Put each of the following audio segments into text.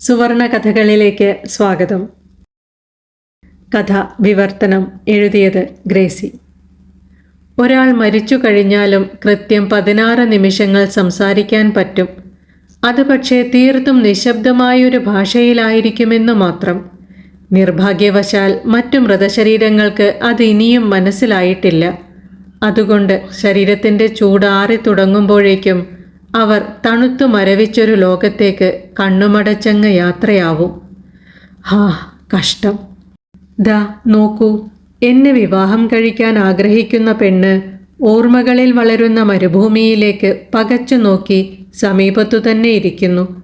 സുവർണ കഥകളിലേക്ക് സ്വാഗതം. കഥ വിവർത്തനം എഴുതിയത് ഗ്രേസി. ഒരാൾ മരിച്ചു കഴിഞ്ഞാലും കൃത്യം പതിനാറ് നിമിഷങ്ങൾ സംസാരിക്കാൻ പറ്റും. അത് പക്ഷേ തീർത്തും നിശബ്ദമായൊരു ഭാഷയിലായിരിക്കുമെന്നു മാത്രം. നിർഭാഗ്യവശാൽ മറ്റു മൃതശരീരങ്ങൾക്ക് അത് ഇനിയും മനസ്സിലായിട്ടില്ല. അതുകൊണ്ട് ശരീരത്തിന്റെ ചൂടാറി തുടങ്ങുമ്പോഴേക്കും അവർ തണുത്തു മരവിച്ചൊരു ലോകത്തേക്ക് കണ്ണുമടച്ചങ്ങ് യാത്രയാവും. ഹാ കഷ്ടം. ദ നോക്കൂ. എന്നെ വിവാഹം കഴിക്കാൻ ആഗ്രഹിക്കുന്ന പെണ്ണ് ഓർമ്മകളിൽ വളരുന്ന മരുഭൂമിയിലേക്ക് പകച്ചു നോക്കി സമീപത്തു തന്നെ ഇരിക്കുന്നു.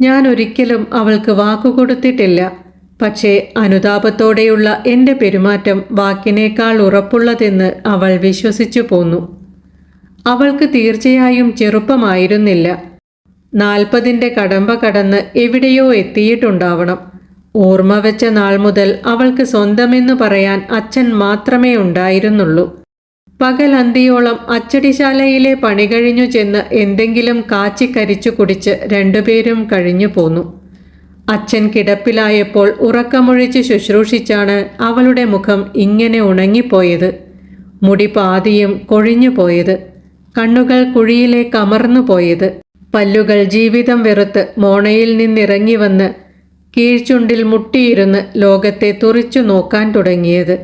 ഞാൻ ഒരിക്കലും അവൾക്ക് വാക്കുകൊടുത്തിട്ടില്ല. പക്ഷേ അനുതാപത്തോടെയുള്ള എന്റെ പെരുമാറ്റം വാക്കിനേക്കാൾ ഉറപ്പുള്ളതെന്ന് അവൾ വിശ്വസിച്ചു പോന്നു. അവൾക്ക് തീർച്ചയായും ചെറുപ്പമായിരുന്നില്ല. നാൽപ്പതിന്റെ കടമ്പ കടന്ന് എവിടെയോ എത്തിയിട്ടുണ്ടാവണം. ഓർമ്മ വെച്ച നാൾ മുതൽ അവൾക്ക് സ്വന്തമെന്ന് പറയാൻ അച്ഛൻ മാത്രമേ ഉണ്ടായിരുന്നുള്ളൂ. പകലന്തിയോളം അച്ചടിശാലയിലെ പണി കഴിഞ്ഞു ചെന്ന് എന്തെങ്കിലും കാച്ചിക്കരിച്ചു കുടിച്ച് രണ്ടുപേരും കഴിഞ്ഞു പോന്നു. അച്ഛൻ കിടപ്പിലായപ്പോൾ ഉറക്കമൊഴിച്ച് ശുശ്രൂഷിച്ചാണ് അവളുടെ മുഖം ഇങ്ങനെ ഉണങ്ങിപ്പോയത്. മുടി പാതിയും കൊഴിഞ്ഞു പോയത് കണ്ണുകൾ കുഴിയിലേക്ക് അമർന്നു പോയത്. പല്ലുകൾ ജീവിതം വെറുത്ത് മോണയിൽ നിന്നിറങ്ങി വന്ന് കീഴ്ചുണ്ടിൽ മുട്ടിയിരുന്ന് ലോകത്തെ തുറിച്ചു നോക്കാൻ തുടങ്ങിയത്.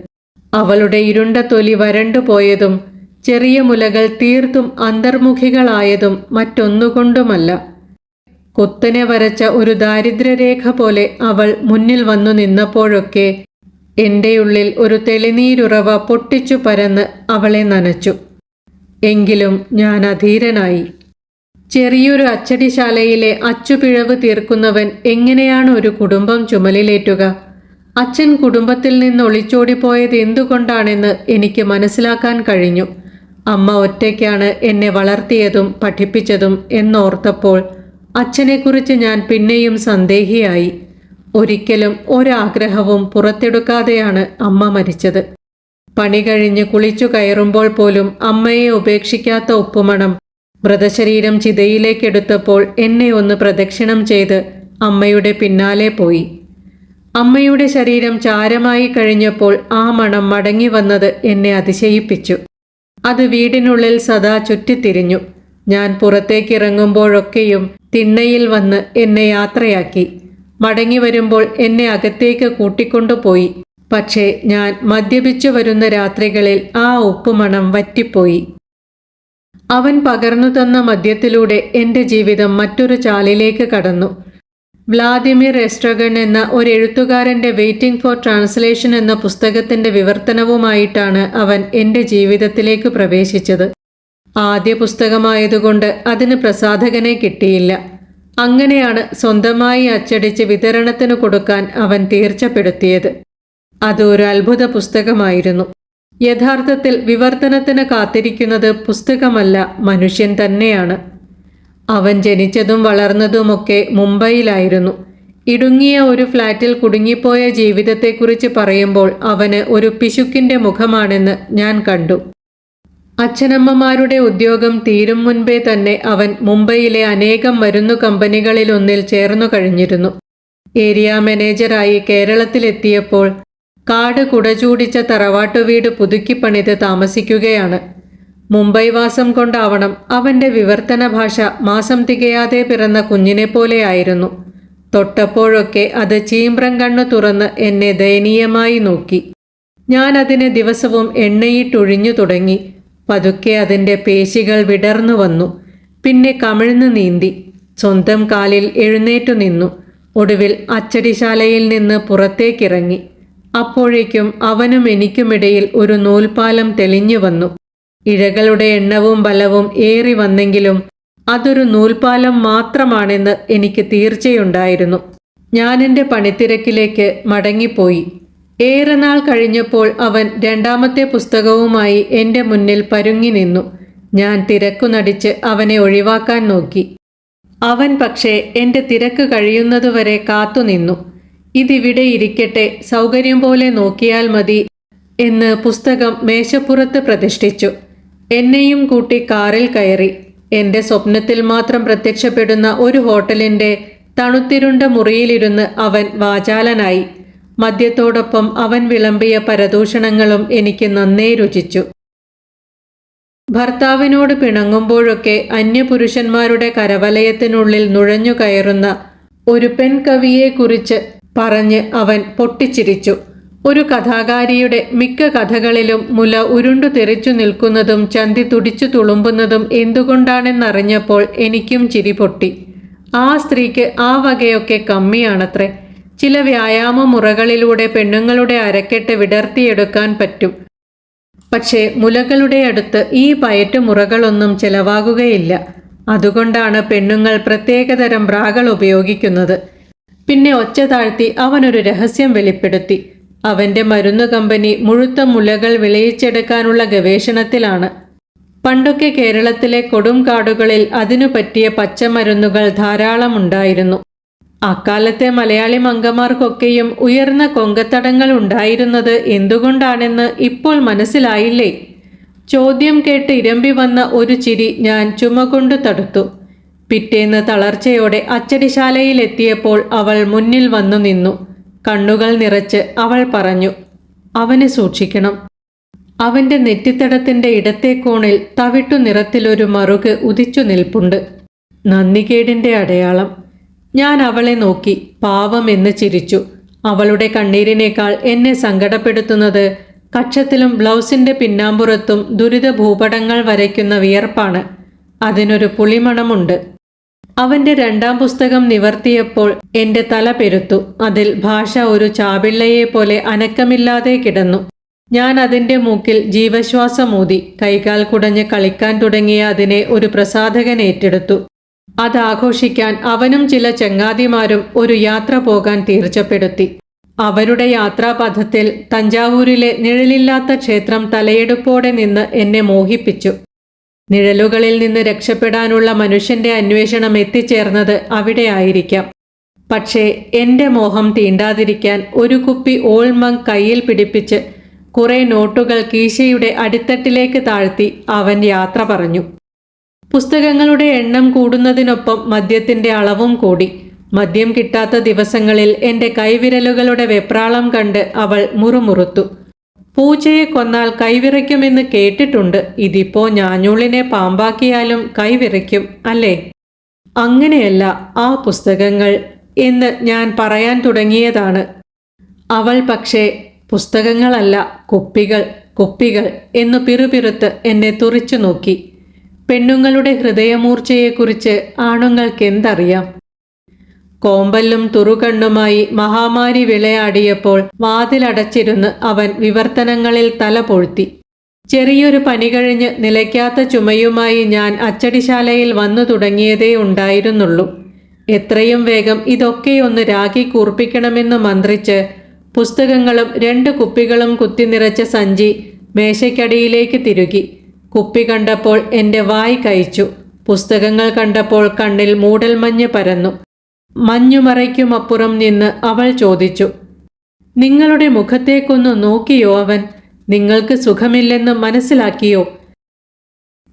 അവളുടെ ഇരുണ്ട തൊലി വരണ്ടുപോയതും ചെറിയ മുലകൾ തീർത്തും അന്തർമുഖികളായതും മറ്റൊന്നുകൊണ്ടുമല്ല. കുത്തനെ വരച്ച ഒരു ദാരിദ്ര്യരേഖ പോലെ അവൾ മുന്നിൽ വന്നു നിന്നപ്പോഴൊക്കെ എന്റെ ഉള്ളിൽ ഒരു തെളിനീരുറവ പൊട്ടിച്ചു പരന്ന് അവളെ നനച്ചു. എങ്കിലും ഞാൻ അധീരനായി. ചെറിയൊരു അച്ചടിശാലയിലെ അച്ചുപിഴവ് തീർക്കുന്നവൻ എങ്ങനെയാണ് ഒരു കുടുംബം ചുമലിലേറ്റുക? അച്ഛൻ കുടുംബത്തിൽ നിന്ന് ഒളിച്ചോടിപ്പോയത് എന്തുകൊണ്ടാണെന്ന് എനിക്ക് മനസ്സിലാക്കാൻ കഴിഞ്ഞു. അമ്മ ഒറ്റയ്ക്കാണ് എന്നെ വളർത്തിയതും പഠിപ്പിച്ചതും എന്നോർത്തപ്പോൾ അച്ഛനെക്കുറിച്ച് ഞാൻ പിന്നെയും സന്ദേഹിയായി. ഒരിക്കലും ഒരാഗ്രഹവും പുറത്തെടുക്കാതെയാണ് അമ്മ മരിച്ചത്. പണി കഴിഞ്ഞ് കുളിച്ചു കയറുമ്പോൾ പോലും അമ്മയെ ഉപേക്ഷിക്കാത്ത ഉപ്പുമണം. മൃതശരീരം ചിതയിലേക്കെടുത്തപ്പോൾ എന്നെ ഒന്ന് പ്രദക്ഷിണം ചെയ്ത് അമ്മയുടെ പിന്നാലെ പോയി. അമ്മയുടെ ശരീരം ചാരമായി കഴിഞ്ഞപ്പോൾ ആ മണം മടങ്ങി വന്നത് എന്നെ അതിശയിപ്പിച്ചു. അത് വീടിനുള്ളിൽ സദാ ചുറ്റിത്തിരിഞ്ഞു. ഞാൻ പുറത്തേക്കിറങ്ങുമ്പോഴൊക്കെയും തിണ്ണയിൽ വന്ന് എന്നെ യാത്രയാക്കി. മടങ്ങി വരുമ്പോൾ എന്നെ അകത്തേക്ക് കൂട്ടിക്കൊണ്ടുപോയി. പക്ഷേ ഞാൻ മദ്യപിച്ചു വരുന്ന രാത്രികളിൽ ആ ഉപ്പുമണം വറ്റിപ്പോയി. അവൻ പകർന്നു തന്ന മദ്യത്തിലൂടെ എന്റെ ജീവിതം മറ്റൊരു ചാലിലേക്ക് കടന്നു. വ്ളാദിമിർ എസ്ട്രഗൺ എന്ന ഒരു എഴുത്തുകാരന്റെ വെയിറ്റിംഗ് ഫോർ ട്രാൻസ്ലേഷൻ എന്ന പുസ്തകത്തിന്റെ വിവർത്തനവുമായിട്ടാണ് അവൻ എന്റെ ജീവിതത്തിലേക്ക് പ്രവേശിച്ചത്. ആദ്യ പുസ്തകമായതുകൊണ്ട് അതിന് പ്രസാധകനെ കിട്ടിയില്ല. അങ്ങനെയാണ് സ്വന്തമായി അച്ചടിച്ച് വിതരണത്തിന് കൊടുക്കാൻ അവൻ തീർച്ചപ്പെടുത്തിയത്. അത് ഒരു അത്ഭുത പുസ്തകമായിരുന്നു. യഥാർത്ഥത്തിൽ വിവർത്തനത്തിന് കാത്തിരിക്കുന്നത് പുസ്തകമല്ല മനുഷ്യൻ തന്നെയാണ്. അവൻ ജനിച്ചതും വളർന്നതുമൊക്കെ മുംബൈയിലായിരുന്നു. ഇടുങ്ങിയ ഒരു ഫ്ലാറ്റിൽ കുടുങ്ങിപ്പോയ ജീവിതത്തെക്കുറിച്ച് പറയുമ്പോൾ അവന് ഒരു പിശുക്കിന്റെ മുഖമാണെന്ന് ഞാൻ കണ്ടു. അച്ഛനമ്മമാരുടെ ഉദ്യോഗം തീരും മുൻപേ തന്നെ അവൻ മുംബൈയിലെ അനേകം മരുന്നു കമ്പനികളിലൊന്നിൽ ചേർന്നു കഴിഞ്ഞിരുന്നു. ഏരിയ മാനേജറായി കേരളത്തിലെത്തിയപ്പോൾ കാട് കുടചൂടിച്ച തറവാട്ടു വീട് പുതുക്കിപ്പണിത് താമസിക്കുകയാണ്. മുംബൈ വാസം കൊണ്ടാവണം അവന്റെ വിവർത്തന ഭാഷ മാസം തികയാതെ പിറന്ന കുഞ്ഞിനെ പോലെയായിരുന്നു. തൊട്ടപ്പോഴൊക്കെ അത് ചീമ്പ്രം കണ്ണു തുറന്ന് എന്നെ ദയനീയമായി നോക്കി. ഞാൻ അതിനെ ദിവസവും എണ്ണയിട്ടൊഴിഞ്ഞു തുടങ്ങി. പതുക്കെ അതിന്റെ പേശികൾ വിടർന്നു വന്നു. പിന്നെ കമിഴ്ന്നു നീന്തി. സ്വന്തം കാലിൽ എഴുന്നേറ്റു നിന്നു. ഒടുവിൽ അച്ചടിശാലയിൽ നിന്ന് പുറത്തേക്കിറങ്ങി. അപ്പോഴേക്കും അവനും എനിക്കുമിടയിൽ ഒരു നൂൽപാലം തെളിഞ്ഞു വന്നു. ഇഴകളുടെ എണ്ണവും ബലവും ഏറി വന്നെങ്കിലും അതൊരു നൂൽപാലം മാത്രമാണെന്ന് എനിക്ക് തീർച്ചയുണ്ടായിരുന്നു. ഞാൻ എന്റെ പണിത്തിരക്കിലേക്ക് മടങ്ങിപ്പോയി. ഏറെ നാൾ കഴിഞ്ഞപ്പോൾ അവൻ രണ്ടാമത്തെ പുസ്തകവുമായി എന്റെ മുന്നിൽ പരുങ്ങി നിന്നു. ഞാൻ തിരക്കു നടിച്ച് അവനെ ഒഴിവാക്കാൻ നോക്കി. അവൻ പക്ഷേ എന്റെ തിരക്ക് കഴിയുന്നതുവരെ കാത്തുനിന്നു. ഇതിവിടെ ഇരിക്കട്ടെ സൗകര്യം പോലെ നോക്കിയാൽ മതി എന്ന് പുസ്തകം മേശപ്പുറത്ത് പ്രതിഷ്ഠിച്ചു. എന്നെയും കൂട്ടി കാറിൽ കയറി. എന്റെ സ്വപ്നത്തിൽ മാത്രം പ്രത്യക്ഷപ്പെടുന്ന ഒരു ഹോട്ടലിന്റെ തണുത്തിരുണ്ട മുറിയിലിരുന്ന് അവൻ വാചാലനായി. മദ്യത്തോടൊപ്പം അവൻ വിളമ്പിയ പരദൂഷണങ്ങളും എനിക്ക് നന്നേ രുചിച്ചു. ഭർത്താവിനോട് പിണങ്ങുമ്പോഴൊക്കെ അന്യപുരുഷന്മാരുടെ കരവലയത്തിനുള്ളിൽ നുഴഞ്ഞു കയറുന്ന ഒരു പെൺകവിയെക്കുറിച്ച് പറഞ്ഞ് അവൻ പൊട്ടിച്ചിരിച്ചു. ഒരു കഥാകാരിയുടെ മിക്ക കഥകളിലും മുല ഉരുണ്ടു തെറിച്ചു നിൽക്കുന്നതും ചന്തി തുടിച്ചു തുളുമ്പുന്നതും എന്തുകൊണ്ടാണെന്നറിഞ്ഞപ്പോൾ എനിക്കും ചിരി പൊട്ടി. ആ സ്ത്രീക്ക് ആ വകയൊക്കെ കമ്മിയാണത്രേ. ചില വ്യായാമ മുറകളിലൂടെ പെണ്ണുങ്ങളുടെ അരക്കെട്ട് വിടർത്തിയെടുക്കാൻ പറ്റും. പക്ഷേ മുലകളുടെ അടുത്ത് ഈ പയറ്റുമുറകളൊന്നും ചെലവാകുകയില്ല. അതുകൊണ്ടാണ് പെണ്ണുങ്ങൾ പ്രത്യേകതരം ബ്രാകൾ ഉപയോഗിക്കുന്നത്. പിന്നെ ഒച്ച താഴ്ത്തി അവനൊരു രഹസ്യം വെളിപ്പെടുത്തി. അവന്റെ മരുന്നു കമ്പനി മുഴുത്ത മുലകൾ വിളയിച്ചെടുക്കാനുള്ള ഗവേഷണത്തിലാണ്. പണ്ടൊക്കെ കേരളത്തിലെ കൊടും കാടുകളിൽ അതിനു പറ്റിയ പച്ചമരുന്നുകൾ ധാരാളമുണ്ടായിരുന്നു അക്കാലത്തെ മലയാളി മംഗമാർക്കൊക്കെയും ഉയർന്ന കൊങ്കത്തടങ്ങൾ ഉണ്ടായിരുന്നത് എന്തുകൊണ്ടാണെന്ന് ഇപ്പോൾ മനസ്സിലായില്ലേ? ചോദ്യം കേട്ട് ഇരമ്പി വന്ന ഒരു ചിരി ഞാൻ ചുമകൊണ്ടു തടുത്തു. പിറ്റേന്ന് തളർച്ചയോടെ അച്ചടിശാലയിലെത്തിയപ്പോൾ അവൾ മുന്നിൽ വന്നു നിന്നു. കണ്ണുകൾ നിറച്ച് അവൾ പറഞ്ഞു അവനെ സൂക്ഷിക്കണം. അവന്റെ നെറ്റിത്തടത്തിന്റെ ഇടത്തെ കോണിൽ തവിട്ടു നിറത്തിലൊരു മറുക് ഉദിച്ചു നിൽപ്പുണ്ട്. നന്ദികേടിന്റെ അടയാളം. ഞാൻ അവളെ നോക്കി പാവം എന്ന് ചിരിച്ചു. അവളുടെ കണ്ണീരിനേക്കാൾ എന്നെ സങ്കടപ്പെടുത്തുന്നത് കക്ഷത്തിലും ബ്ലൗസിന്റെ പിന്നാമ്പുറത്തും ദുരിത ഭൂപടങ്ങൾ വരയ്ക്കുന്ന വിയർപ്പാണ്. അതിനൊരു പുളിമണമുണ്ട്. അവന്റെ രണ്ടാം പുസ്തകം നിവർത്തിയപ്പോൾ എന്റെ തല പെരുത്തു. അതിൽ ഭാഷ ഒരു ചാപിള്ളയെ പോലെ അനക്കമില്ലാതെ കിടന്നു. ഞാൻ അതിന്റെ മൂക്കിൽ ജീവശ്വാസമൂതി കൈകാൽ കുടഞ്ഞ് കളിക്കാൻ തുടങ്ങിയ അതിനെ ഒരു പ്രസാധകൻ ഏറ്റെടുത്തു. അതാഘോഷിക്കാൻ അവനും ചില ചങ്ങാതിമാരും ഒരു യാത്ര പോകാൻ തീർച്ചപ്പെടുത്തി. അവരുടെ യാത്രാപഥത്തിൽ തഞ്ചാവൂരിലെ നിഴലില്ലാത്ത ക്ഷേത്രം തലയെടുപ്പോടെ നിന്ന് എന്നെ മോഹിപ്പിച്ചു. നിഴലുകളിൽ നിന്ന് രക്ഷപ്പെടാനുള്ള മനുഷ്യന്റെ അന്വേഷണം എത്തിച്ചേർന്നത് അവിടെ ആയിരിക്കാം പക്ഷേ എന്റെ മോഹം തീണ്ടാതിരിക്കാൻ ഒരു കുപ്പി ഓൾമങ് കയ്യിൽ പിടിപ്പിച്ച് കുറെ നോട്ടുകൾ കീശയുടെ അടിത്തട്ടിലേക്ക് താഴ്ത്തി അവൻ യാത്ര പറഞ്ഞു. പുസ്തകങ്ങളുടെ എണ്ണം കൂടുന്നതിനൊപ്പം മദ്യത്തിന്റെ അളവും കൂടി. മദ്യം കിട്ടാത്ത ദിവസങ്ങളിൽ എന്റെ കൈവിരലുകളുടെ വെപ്രാളം കണ്ട് അവൾ മുറുമുറുത്തു. പൂച്ചയെ കൊന്നാൽ കൈവിറയ്ക്കുമെന്ന് കേട്ടിട്ടുണ്ട്. ഇതിപ്പോ ഞാഞ്ഞൂളിനെ പാമ്പാക്കിയാലും കൈവിറയ്ക്കും അല്ലേ? അങ്ങനെയല്ല ആ പുസ്തകങ്ങൾ എന്ന് ഞാൻ പറയാൻ തുടങ്ങിയതാണ്. അവൾ പക്ഷേ പുസ്തകങ്ങളല്ല കുപ്പികൾ കുപ്പികൾ എന്ന് പിറുപിറുത്ത് എന്നെ തുറിച്ചു നോക്കി. പെണ്ണുങ്ങളുടെ ഹൃദയമൂർച്ചയെക്കുറിച്ച് ആണുങ്ങൾക്കെന്തറിയാം? കോമ്പല്ലും തുറുകണ്ണുമായി മഹാമാരി വിളയാടിയപ്പോൾ വാതിലടച്ചിരുന്ന് അവൻ വിവർത്തനങ്ങളിൽ തല പൊഴുത്തി. ചെറിയൊരു പനി കഴിഞ്ഞ് നിലയ്ക്കാത്ത ചുമയുമായി ഞാൻ അച്ചടിശാലയിൽ വന്നു തുടങ്ങിയതേ ഉണ്ടായിരുന്നുള്ളൂ. എത്രയും വേഗം ഇതൊക്കെയൊന്ന് രാഖി കൂർപ്പിക്കണമെന്ന് മന്ത്രിച്ച് പുസ്തകങ്ങളും രണ്ട് കുപ്പികളും കുത്തി നിറച്ച സഞ്ചി മേശയ്ക്കടിയിലേക്ക് തിരുകി. കുപ്പി കണ്ടപ്പോൾ എന്റെ വായി കഴിച്ചു. പുസ്തകങ്ങൾ കണ്ടപ്പോൾ കണ്ണിൽ മൂടൽമഞ്ഞ് പരന്നു. മഞ്ഞുമറയ്ക്കുമപ്പുറം നിന്ന് അവൾ ചോദിച്ചു നിങ്ങളുടെ മുഖത്തേക്കൊന്നു നോക്കിയോ അവൻ? നിങ്ങൾക്ക് സുഖമില്ലെന്ന് മനസ്സിലാക്കിയോ?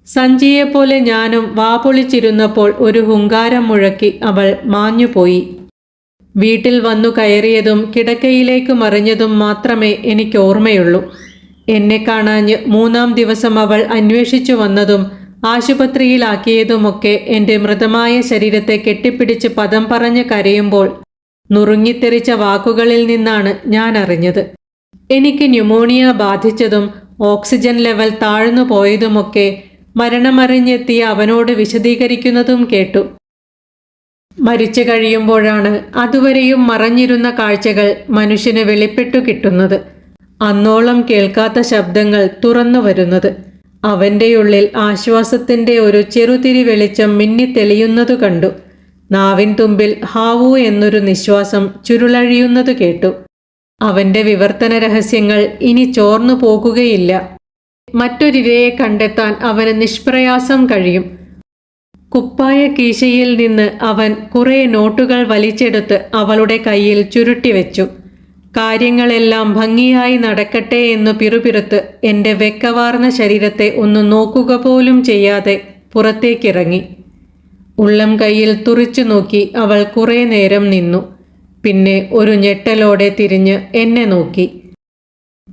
സഞ്ചിയെപ്പോലെ ഞാനും വാപൊളിച്ചിരുന്നപ്പോൾ ഒരു ഹുങ്കാരം മുഴക്കി അവൾ മാഞ്ഞുപോയി. വീട്ടിൽ വന്നു കയറിയതും കിടക്കയിലേക്ക് മറിഞ്ഞതും മാത്രമേ എനിക്ക് ഓർമ്മയുള്ളൂ. എന്നെ കാണാഞ്ഞ് മൂന്നാം ദിവസം അവൾ അന്വേഷിച്ചു വന്നതും ആശുപത്രിയിലാക്കിയതുമൊക്കെ എന്റെ മൃതമായ ശരീരത്തെ കെട്ടിപ്പിടിച്ച് പദം പറഞ്ഞ് കരയുമ്പോൾ നുറുങ്ങിത്തെറിച്ച വാക്കുകളിൽ നിന്നാണ് ഞാൻ അറിഞ്ഞത് എനിക്ക് ന്യൂമോണിയ ബാധിച്ചതും ഓക്സിജൻ ലെവൽ താഴ്ന്നു പോയതുമൊക്കെ മരണമറിഞ്ഞെത്തിയ അവനോട് വിശദീകരിക്കുന്നതും കേട്ടു. മരിച്ചു കഴിയുമ്പോഴാണ് അതുവരെയും മറഞ്ഞിരുന്ന കാഴ്ചകൾ മനുഷ്യന് വെളിപ്പെട്ടു കിട്ടുന്നത്. അന്നോളം കേൾക്കാത്ത ശബ്ദങ്ങൾ തുറന്നു വരുന്നത്. അവന്റെയുള്ളിൽ ആശ്വാസത്തിന്റെ ഒരു ചെറുതിരി വെളിച്ചം മിന്നിത്തെളിയുന്നതു കണ്ടു. നാവിൻ തുമ്പിൽ ഹാവു എന്നൊരു നിശ്വാസം ചുരുളഴിയുന്നത് കേട്ടു. അവന്റെ വിവർത്തന രഹസ്യങ്ങൾ ഇനി ചോർന്നു പോകുകയില്ല. മറ്റൊരിരയെ കണ്ടെത്താൻ അവന് നിഷ്പ്രയാസം കഴിയും. കുപ്പായ കീശയിൽ നിന്ന് അവൻ കുറേ നോട്ടുകൾ വലിച്ചെടുത്ത് അവളുടെ കയ്യിൽ ചുരുട്ടിവെച്ചു കാര്യങ്ങളെല്ലാം ഭംഗിയായി നടക്കട്ടെ എന്നു പിറുപിറുത്ത് എന്റെ വെക്കവാർന്ന ശരീരത്തെ ഒന്ന് നോക്കുക പോലും ചെയ്യാതെ പുറത്തേക്കിറങ്ങി. ഉള്ളം കൈയിൽ തുറിച്ചു നോക്കി അവൾ കുറേ നേരം നിന്നു. പിന്നെ ഒരു ഞെട്ടലോടെ തിരിഞ്ഞ് എന്നെ നോക്കി.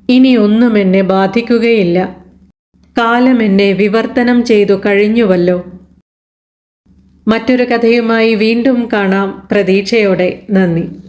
ഇനി ഒന്നും എന്നെ ബാധിക്കുകയില്ല. കാലം എന്നെ വിവർത്തനം ചെയ്തു കഴിഞ്ഞുവല്ലോ. മറ്റൊരു കഥയുമായി വീണ്ടും കാണാം. പ്രതീക്ഷയോടെ നന്ദി.